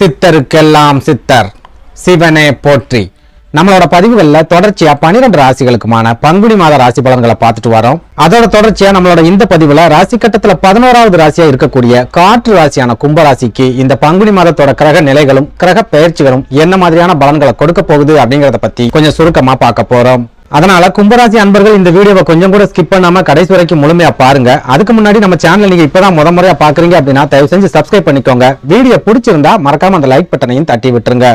சித்தருக்கெல்லாம் சித்தர். சிவனே போற்றி. நம்மளோட பதிவுகளில் தொடர்ச்சியா பன்னிரெண்டு ராசிகளுக்குமான பங்குனி மாத ராசி பலன்களை பார்த்துட்டு வரோம். அதோட தொடர்ச்சியா நம்மளோட இந்த பதிவுல ராசி கட்டத்துல பதினோராவது ராசியா இருக்கக்கூடிய காற்று ராசியான கும்பராசிக்கு இந்த பங்குனி மாதத்தோட கிரக நிலைகளும் கிரக பயிற்சிகளும் என்ன மாதிரியான பலன்களை கொடுக்க போகுது அப்படிங்கறத பத்தி கொஞ்சம் சுருக்கமா பார்க்க போறோம். அதனால கும்பராசி அன்பர்கள் இந்த வீடியோவை கொஞ்சம் கூட ஸ்கிப் பண்ணாம கடைசி வரைக்கும் முழுமையா பாருங்க. அதுக்கு முன்னாடி நம்ம சேனல் நீங்க இப்பதான் முத முறையா பாக்குறீங்க அப்படின்னா தயவு செஞ்சு சப்ஸ்கிரைப் பண்ணிக்கோங்க. வீடியோ பிடிச்சிருந்தா மறக்காம அந்த லைக் பட்டனையும் தட்டி விட்டுருங்க.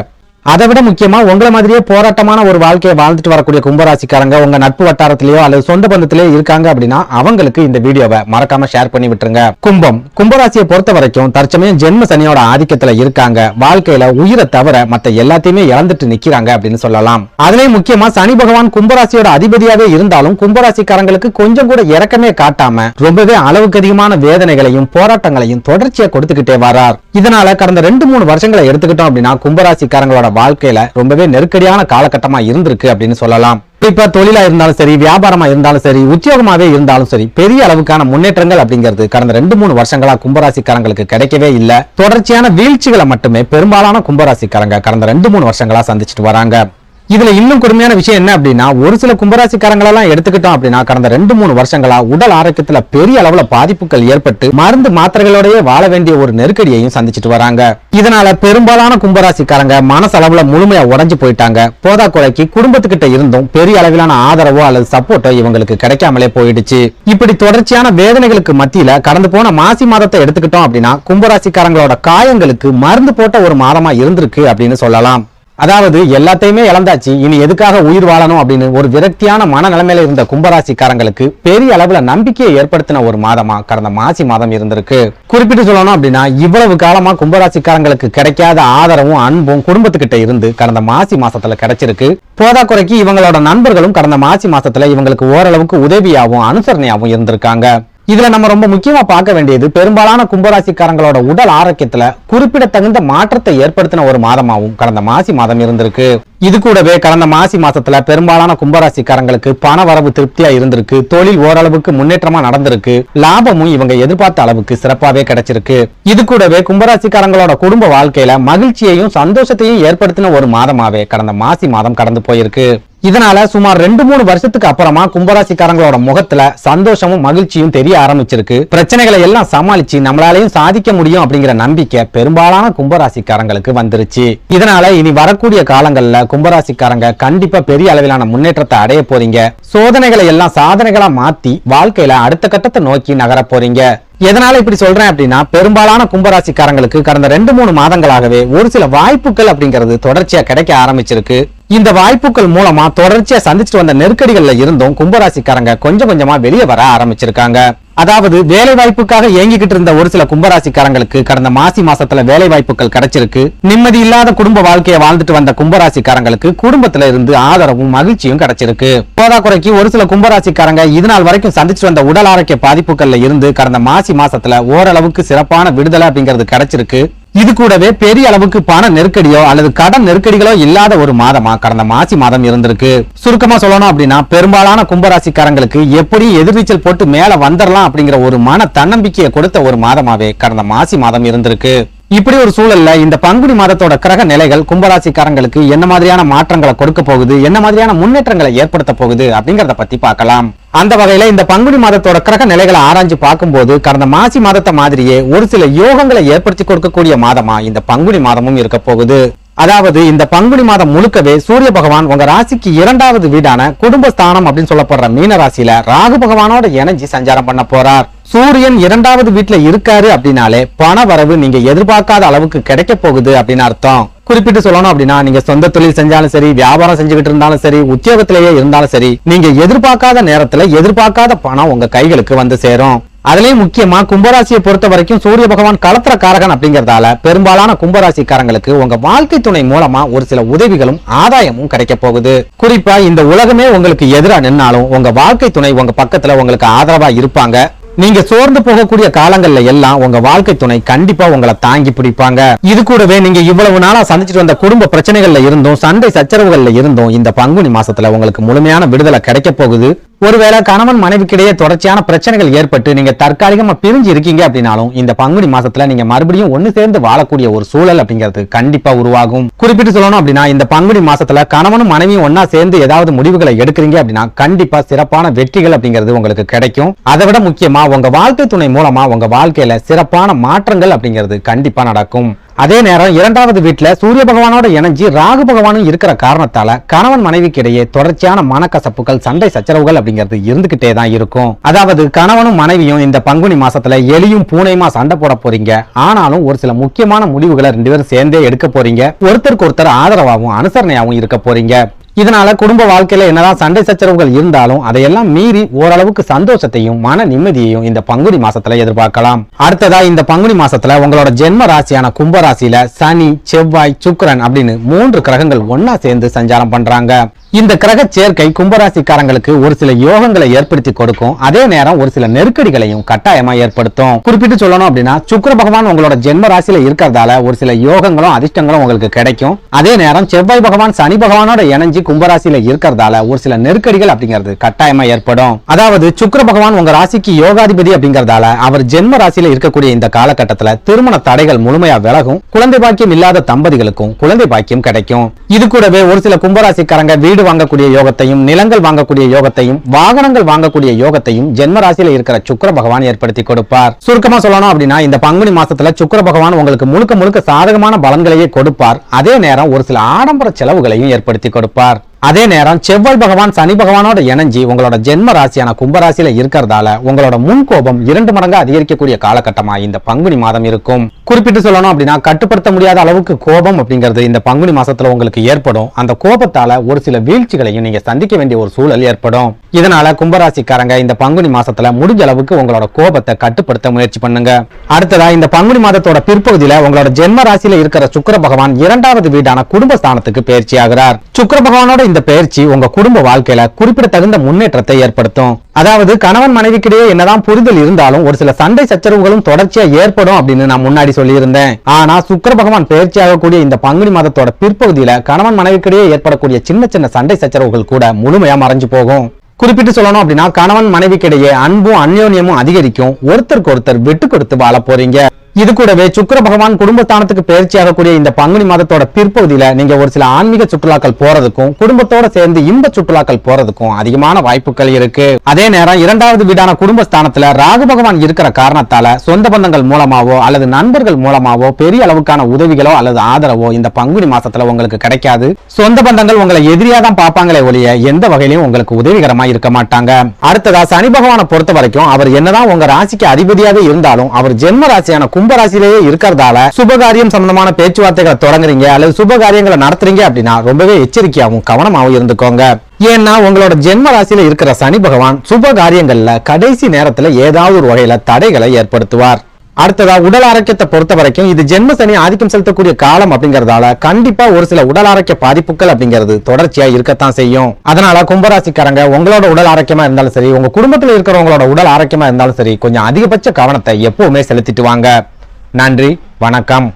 அதை விட முக்கியமா உங்களை மாதிரியே போராட்டமான ஒரு வாழ்க்கையை வாழ்ந்துட்டு வரக்கூடிய கும்பராசிக்காரங்க உங்க நட்பு வட்டாரத்திலேயோ அல்லது சொந்த பந்தத்திலேயோ இருக்காங்க அப்படின்னா அவங்களுக்கு இந்த வீடியோவை மறக்காம ஷேர் பண்ணி விட்டுருங்க. கும்பம். கும்பராசியை பொறுத்த வரைக்கும் தற்சமயம் ஜென்ம சனியோட ஆதிக்கத்துல இருக்காங்க. வாழ்க்கையில உயிரை தவிர மத்த எல்லாத்தையுமே இழந்துட்டு நிக்கிறாங்க அப்படின்னு சொல்லலாம். அதுலயும் முக்கியமா சனி பகவான் கும்பராசியோட அதிபதியாவே இருந்தாலும் கும்பராசிக்காரங்களுக்கு கொஞ்சம் கூட இறக்கமே காட்டாம ரொம்பவே அளவுக்கு அதிகமான வேதனைகளையும் போராட்டங்களையும் தொடர்ச்சியா கொடுத்துக்கிட்டே வரார். இதனால கடந்த ரெண்டு மூணு வருஷங்களை எடுத்துக்கிட்டோம் அப்படின்னா கும்பராசிக்காரங்களோட வாழ்க்கையில ரொம்பவே நெருக்கடியான காலகட்டமா இருந்திருக்கு அப்படின்னு சொல்லலாம். இப்ப தொழிலா இருந்தாலும் சரி வியாபாரமா இருந்தாலும் சரி உத்தியோகமாவே இருந்தாலும் சரி பெரிய அளவுக்கான முன்னேற்றங்கள் அப்படிங்கிறது கடந்த ரெண்டு மூணு வருஷங்களா கும்பராசிக்காரங்களுக்கு கிடைக்கவே இல்ல. தொடர்ச்சியான வீழ்ச்சிகளை மட்டுமே பெரும்பாலான கும்பராசிக்காரங்க கடந்த ரெண்டு மூணு வருஷங்களா சந்திச்சுட்டு வராங்க. இதுல இன்னும் கொடுமையான விஷயம் என்ன அப்படின்னா ஒரு சில கும்பராசிக்காரங்களெல்லாம் எடுத்துக்கிட்டோம் அப்படின்னா கடந்த ரெண்டு மூணு வருஷங்களா உடல் ஆரோக்கியத்துல பெரிய அளவுல பாதிப்புகள் ஏற்பட்டு மருந்து மாத்திரைகளோடய வாழ வேண்டிய ஒரு நெருக்கடியையும் சந்திச்சுட்டு வராங்க. இதனால பெரும்பாலான கும்பராசிக்காரங்க மனசளவுல முழுமையா உடஞ்சு போயிட்டாங்க. போதாக்குறைக்கு குடும்பத்துக்கிட்ட இருந்தும் பெரிய அளவிலான ஆதரவோ அல்லது சப்போர்ட்டோ இவங்களுக்கு கிடைக்காமலே போயிடுச்சு. இப்படி தொடர்ச்சியான வேதனைகளுக்கு மத்தியில கடந்து போன மாசி மாதத்தை எடுத்துக்கிட்டோம் அப்படின்னா கும்பராசிக்காரங்களோட காயங்களுக்கு மருந்து போட்ட ஒரு மாதமா இருந்திருக்கு அப்படின்னு சொல்லலாம். அதாவது எல்லாத்தையுமே இழந்தாச்சு இனி எதுக்காக உயிர் வாழணும் அப்படின்னு ஒரு விரக்தியான மனநிலைமையில இருந்த கும்பராசிக்காரங்களுக்கு பெரிய அளவுல நம்பிக்கையை ஏற்படுத்தின ஒரு மாதமா கடந்த மாசி மாதம் இருந்திருக்கு. குறிப்பிட்டு சொல்லணும் அப்படின்னா இவ்வளவு காலமா கும்பராசிக்காரங்களுக்கு கிடைக்காத ஆதரவும் அன்பும் குடும்பத்துக்கிட்ட இருந்து கடந்த மாசி மாசத்துல கிடைச்சிருக்கு. போதாக்குறைக்கு இவங்களோட நண்பர்களும் கடந்த மாசி மாசத்துல இவங்களுக்கு ஓரளவுக்கு உதவியாகவும் அனுசரணையாகவும் இருந்திருக்காங்க. இதுல நம்ம ரொம்ப முக்கியமா பார்க்க வேண்டியது பெரும்பாலான கும்பராசிக்காரங்களோட உடல் ஆரோக்கியத்துல குறிப்பிடத்தகுந்த மாற்றத்தை ஏற்படுத்தின ஒரு மாதமாவும் கடந்த மாசி மாதம் இருந்திருக்கு. இது கூடவே கடந்த மாசி மாசத்துல பெரும்பாலான கும்பராசிக்காரங்களுக்கு பண வரவு திருப்தியா இருந்திருக்கு. தொழில் ஓரளவுக்கு முன்னேற்றமா நடந்திருக்கு. லாபமும் இவங்க எதிர்பார்த்த அளவுக்கு சிறப்பாவே கிடைச்சிருக்கு. இது கூடவே கும்பராசிக்காரங்களோட குடும்ப வாழ்க்கையில மகிழ்ச்சியையும் சந்தோஷத்தையும் ஏற்படுத்தின ஒரு மாதமாவே கடந்த மாசி மாதம் கடந்து போயிருக்கு. இதனால சுமார் ரெண்டு மூணு வருஷத்துக்கு அப்புறமா கும்பராசிக்காரங்களோட முகத்துல சந்தோஷமும் மகிழ்ச்சியும் தெரிய ஆரம்பிச்சிருக்கு. பிரச்சனைகளை எல்லாம் சமாளிச்சு நம்மளாலையும் சாதிக்க முடியும் அப்படிங்கிற நம்பிக்கை பெரும்பாலான கும்பராசிக்காரங்களுக்கு வந்துருச்சு. இதனால இனி வரக்கூடிய காலங்கள்ல கும்பராசிக்காரங்க கண்டிப்பா பெரிய அளவிலான முன்னேற்றத்தை அடைய போறீங்க. சோதனைகளை எல்லாம் சாதனைகளா மாத்தி வாழ்க்கையில அடுத்த கட்டத்தை நோக்கி நகர போறீங்க. எதனால இப்படி சொல்றேன் அப்படின்னா பெரும்பாலான கும்பராசிக்காரங்களுக்கு கடந்த ரெண்டு மூணு மாதங்களாகவே ஒரு சில வாய்ப்புகள் அப்படிங்கிறது தொடர்ச்சியா கிடைக்க ஆரம்பிச்சிருக்கு. இந்த வாய்ப்புகள் மூலமா தொடர்ச்சியா சந்திச்சுட்டு வந்த நெருக்கடிகள்ல இருந்தும் கும்பராசிக்காரங்க கொஞ்சம் கொஞ்சமா வெளியே வர ஆரம்பிச்சிருக்காங்க. அதாவது வேலை வாய்ப்புக்காக இயங்கிக்கிட்டு இருந்த ஒரு சில கும்பராசிக்காரங்களுக்கு கடந்த மாசி மாசத்துல வேலை வாய்ப்புகள் கிடைச்சிருக்கு. நிம்மதி இல்லாத குடும்ப வாழ்க்கையை வாழ்ந்துட்டு வந்த கும்பராசிக்காரங்களுக்கு குடும்பத்துல இருந்து ஆதரவும் மகிழ்ச்சியும் கிடைச்சிருக்கு. போதாக்குறைக்கு ஒரு சில கும்பராசிக்காரங்க இது நாள் வரைக்கும் சந்திச்சுட்டு வந்த உடல் ஆரோக்கிய பாதிப்புகள்ல இருந்து கடந்த மாசி மாசத்துல ஓரளவுக்கு சிறப்பான விடுதலை அப்படிங்கிறது கிடைச்சிருக்கு. இது கூடவே பெரிய அளவுக்கு பண நெருக்கடியோ அல்லது கடன் நெருக்கடிகளோ இல்லாத ஒரு மாதமா? கடந்த மாசி மாதம் இருந்திருக்கு. சுருக்கமா சொல்லணும் அப்படின்னா பெரும்பாலான கும்பராசிக்காரங்களுக்கு எப்படி எதிர்நீச்சல் போட்டு மேல வந்துடலாம் அப்படிங்கிற ஒரு மன தன்னம்பிக்கையை கொடுத்த ஒரு மாதமாவே கடந்த மாசி மாதம் இருந்திருக்கு. இப்படி ஒரு சூழல்ல இந்த பங்குனி மாதத்தோட கிரக நிலைகள் கும்பராசிக்காரங்களுக்கு என்ன மாதிரியான மாற்றங்களை கொடுக்க போகுது? என்ன மாதிரியான முன்னேற்றங்களை ஏற்படுத்த போகுது? அப்படிங்கறத பத்தி பார்க்கலாம். அந்த வகையில இந்த பங்குனி மாதத்தோட கிரக நிலைகளை ஆராய்ஞ்சு பார்க்கும்போது கடந்த மாசி மாதத்தை மாதிரியே ஒரு சில யோகங்களை ஏற்படுத்தி கொடுக்கக்கூடிய மாதமா இந்த பங்குனி மாதமும் இருக்க போகுது. அதாவது இந்த பங்குனி மாதம் முழுக்கவே சூரிய பகவான் உங்க ராசிக்கு இரண்டாவது வீடான குடும்பஸ்தானம் அப்படின்னு சொல்லப்படுற மீன ராசியில ராகு பகவானோட இணைஞ்சி சஞ்சாரம் பண்ண போறார். சூரியன் இரண்டாவது வீட்டுல இருக்காரு அப்படின்னாலே பண வரவு நீங்க எதிர்பார்க்காத அளவுக்கு கிடைக்க போகுது அப்படின்னு அர்த்தம். குறிப்பிட்டு சொல்லணும் அப்படின்னா நீங்க சொந்த தொழில் செஞ்சாலும் சரி வியாபாரம் செஞ்சுக்கிட்டு இருந்தாலும் சரி உத்தியோகத்திலேயே இருந்தாலும் சரி நீங்க எதிர்பார்க்காத நேரத்துல எதிர்பார்க்காத பணம் உங்க கைகளுக்கு வந்து சேரும். அதுலயும் முக்கியமா கும்பராசியை பொறுத்த வரைக்கும் சூரிய பகவான் களத்திர காரகன் அப்படிங்கறதால பெரும்பாலான கும்பராசிக்காரங்களுக்கு உங்க வாழ்க்கை துணை மூலமா ஒரு சில உதவிகளும் ஆதாயமும் கிடைக்க போகுது. குறிப்பா இந்த உலகமே உங்களுக்கு எதிரா நின்னாலும் உங்க வாழ்க்கை துணை உங்க பக்கத்துல உங்களுக்கு ஆதரவா இருப்பாங்க. நீங்க சோர்ந்து போகக்கூடிய காலங்கள்ல எல்லாம் உங்க வாழ்க்கை துணை கண்டிப்பா உங்களை தாங்கி பிடிப்பாங்க. இது கூடவே நீங்க இவ்வளவு நாளா சந்திச்சிட்டு வந்த குடும்ப பிரச்சனைகள்ல இருந்தும் சண்டை சச்சரவுகள்ல இருந்தும் இந்த பங்குனி மாசத்துல உங்களுக்கு முழுமையான விடுதலை கிடைக்க போகுது. ஒருவேளை கணவன் மனைவிக்கிடையே தொடர்ச்சியான பிரச்சனைகள் ஏற்பட்டு நீங்க தற்காலிகமா பிரிஞ்சு இருக்கீங்க அப்படின்னாலும் இந்த பங்குனி மாசத்துல நீங்க மறுபடியும் ஒண்ணு சேர்ந்து வாழக்கூடிய ஒரு சூழல் அப்படிங்கிறது கண்டிப்பா உருவாகும். குறிப்பிட்டு சொல்லணும் அப்படின்னா இந்த பங்குனி மாசத்துல கணவனும் மனைவியும் ஒன்னா சேர்ந்து ஏதாவது முடிவுகளை எடுக்கிறீங்க அப்படின்னா கண்டிப்பா சிறப்பான வெற்றிகள் அப்படிங்கிறது உங்களுக்கு கிடைக்கும். அதை விட முக்கியமா உங்க வாழ்க்கை துணை மூலமா உங்க வாழ்க்கையில சிறப்பான மாற்றங்கள் அப்படிங்கிறது கண்டிப்பா நடக்கும். அதே நேரம் இரண்டாவது வீட்டுல சூரிய பகவானோட இணைஞ்சு ராகு பகவானும் இருக்கிற காரணத்தால கணவன் மனைவிக்கு இடையே தொடர்ச்சியான மனக்கசப்புகள் சண்டை சச்சரவுகள் அப்படிங்கிறது இருந்துகிட்டே தான் இருக்கும். அதாவது கணவனும் மனைவியும் இந்த பங்குனி மாசத்துல எலியும் பூனையுமா சண்டை போட போறீங்க. ஆனாலும் ஒரு சில முக்கியமான முடிவுகளை ரெண்டு பேரும் சேர்ந்தே எடுக்க போறீங்க. ஒருத்தருக்கு ஒருத்தர் ஆதரவாகவும் அனுசரணையாகவும் இருக்க போறீங்க. இதனால குடும்ப வாழ்க்கையில என்னதான் சண்டை சச்சரவுகள் இருந்தாலும் அதையெல்லாம் மீறி ஓரளவுக்கு சந்தோஷத்தையும் மன நிம்மதியையும் இந்த பங்குனி மாசத்துல எதிர்பார்க்கலாம். அடுத்ததா இந்த பங்குனி மாசத்துல உங்களோட ஜென்ம ராசியான கும்ப ராசியில சனி செவ்வாய் சுக்கரன் அப்படின்னு மூன்று கிரகங்கள் ஒன்னா சேர்ந்து சஞ்சாரம் பண்றாங்க. இந்த கிரக சேர்க்கை கும்பராசிக்காரங்களுக்கு ஒரு சில யோகங்களை ஏற்படுத்தி கொடுக்கும். அதே நேரம் ஒரு சில நெருக்கடிகளையும் கட்டாயமா ஏற்படுத்தும். குறிப்பிட்டு சொல்லணும் அப்படின்னா சுக்கர பகவான் உங்களோட ஜென்ம ராசியில இருக்கிறதால ஒரு சில யோகங்களும் அதிர்ஷ்டங்களும் உங்களுக்கு கிடைக்கும். அதே நேரம் செவ்வாய் பகவான் சனி பகவானோட இணைஞ்சு கும்பராசியில இருக்கிறதால ஒரு சில நெருக்கடிகள் அப்படிங்கிறது கட்டாயமா ஏற்படும். அதாவது சுக்கர பகவான் உங்க ராசிக்கு யோகாதிபதி அப்படிங்கறதால அவர் ஜென்ம ராசியில இருக்கக்கூடிய இந்த காலகட்டத்துல திருமண தடைகள் முழுமையா விலகும். குழந்தை பாக்கியம் இல்லாத தம்பதிகளுக்கும் குழந்தை பாக்கியம் கிடைக்கும். இது கூடவே ஒரு சில கும்பராசிக்காரங்க வீடு வாங்கக்கூடிய யோகத்தையும் நிலங்கள் வாங்கக்கூடிய யோகத்தையும் வாகனங்கள் வாங்கக்கூடிய யோகத்தையும் ஜென்ம ராசியில இருக்கிற சுக்கர பகவான் ஏற்படுத்தி கொடுப்பார். சுருக்கமா சொல்லணும் அப்படின்னா இந்த பங்குனி மாசத்துல சுக்கர பகவான் உங்களுக்கு முழுக்க முழுக்க சாதகமான பலன்களையே கொடுப்பார். அதே நேரம் ஒரு சில ஆடம்பர செலவுகளையும் ஏற்படுத்தி கொடுப்பார். அதே நேரம் செவ்வாய் பகவான் சனி பகவானோட இணைஞ்சி உங்களோட ஜென்ம ராசியான கும்பராசியில இருக்கிறதால உங்களோட முன் கோபம் இரண்டு மடங்கு அதிகரிக்கக்கூடிய காலகட்டமா இந்த பங்குனி மாதம் இருக்கும். குறிப்பிட்டு சொல்லணும் அப்படின்னா கட்டுப்படுத்த முடியாத அளவுக்கு கோபம் அப்படிங்கிறது இந்த பங்குனி மாசத்துல உங்களுக்கு ஏற்படும். அந்த கோபத்தால ஒரு சில வீழ்ச்சிகளையும் நீங்க சந்திக்க வேண்டிய ஒரு சூழல் ஏற்படும். இதனால கும்பராசிக்காரங்க இந்த பங்குனி மாசத்துல முடிஞ்ச அளவுக்கு உங்களோட கோபத்தை கட்டுப்படுத்த முயற்சி பண்ணுங்க. அடுத்ததா இந்த பங்குனி மாதத்தோட பிற்பகுதியில உங்களோட ஜென்ம ராசியில இருக்கிற சுக்கர பகவான் இரண்டாவது வீடான குடும்ப ஸ்தானத்துக்கு பயிற்சி ஆகிறார். சுக்கர பகவானோட இந்த பயிற்சி உங்க குடும்ப வாழ்க்கையில குறிப்பிடத்தகுந்த முன்னேற்றத்தை ஏற்படுத்தும். அதாவது கணவன் மனைவிக்கிடையே என்னதான் புரிதல் இருந்தாலும் ஒரு சில சண்டை சச்சரவுகளும் தொடர்ச்சியா ஏற்படும் அப்படின்னு நான் முன்னாடி சொல்லியிருந்தேன். ஆனா சுக்கர பகவான் பயிற்சி இந்த பங்குனி மாதத்தோட பிற்பகுதியில கணவன் மனைவிக்கிடையே ஏற்படக்கூடிய சின்ன சின்ன சண்டை சச்சரவுகள் கூட முழுமையா மறைஞ்சு போகும். குறிப்பிட்டு சொல்லணும் அப்படின்னா கணவன் மனைவிக்கிடையே அன்பும் அந்யோன்யமும் அதிகரிக்கும். ஒருத்தருக்கு ஒருத்தர் விட்டு கொடுத்து வாழ போறீங்க. இது கூடவே சுக்கர பகவான் குடும்பஸ்தானத்துக்கு பயிற்சி இந்த பங்குனி மாதத்தோட பிற்பகுதியில நீங்க ஒரு சில ஆன்மீக சுற்றுலாக்கள் போறதுக்கும் குடும்பத்தோட சேர்ந்து இன்ப சுற்றுலாக்கள் போறதுக்கும் அதிகமான வாய்ப்புகள் இருக்கு. அதே நேரம் இரண்டாவது வீடான குடும்பஸ்தானத்துல ராகு பகவான் இருக்கிற காரணத்தால சொந்த பந்தங்கள் மூலமாவோ அல்லது நண்பர்கள் மூலமாவோ பெரிய அளவுக்கான உதவிகளோ அல்லது ஆதரவோ இந்த பங்குனி மாசத்துல உங்களுக்கு கிடைக்காது. சொந்த பந்தங்கள் உங்களை எதிரியா தான் பார்ப்பாங்களே ஒழிய எந்த வகையிலும் உங்களுக்கு உதவிகரமா இருக்க மாட்டாங்க. அடுத்ததா சனி பகவானை பொறுத்த வரைக்கும் அவர் என்னதான் உங்க ராசிக்கு அதிபதியாக இருந்தாலும் அவர் ஜென்ம ராசியான கும்ப ராசியிலேயே இருக்கிறதால சுபகாரியம் சம்பந்தமான பேச்சுவார்த்தைகளை தொடங்குறீங்க அல்லது சுபகாரியங்களை நடத்துறீங்க அப்படின்னா ரொம்பவே எச்சரிக்கையாகவும் கவனமாகவும் இருந்துக்கோங்க. ஏன்னா உங்களோட ஜென்ம ராசியில இருக்கிற சனி பகவான் சுப காரியங்கள்ல கடைசி நேரத்துல ஏதாவது ஒரு வகையில தடைகளை ஏற்படுத்துவார். அடுத்ததா உடல் ஆரோக்கியத்தை பொறுத்த வரைக்கும் இது ஜென்ம சனி ஆதிக்கம் செலுத்தக்கூடிய காலம் அப்படிங்கறதால கண்டிப்பா ஒரு சில உடல் ஆரோக்கிய பாதிப்புகள் அப்படிங்கிறது தொடர்ச்சியா இருக்கத்தான் செய்யும். அதனால கும்பராசிக்காரங்க உங்களோட உடல் ஆரோக்கியமா இருந்தாலும் சரி உங்க குடும்பத்துல இருக்கிறவங்களோட உடல் ஆரோக்கியமா இருந்தாலும் சரி கொஞ்சம் அதிகபட்ச கவனத்தை எப்பவுமே செலுத்திட்டு வாங்க. நன்றி வணக்கம்.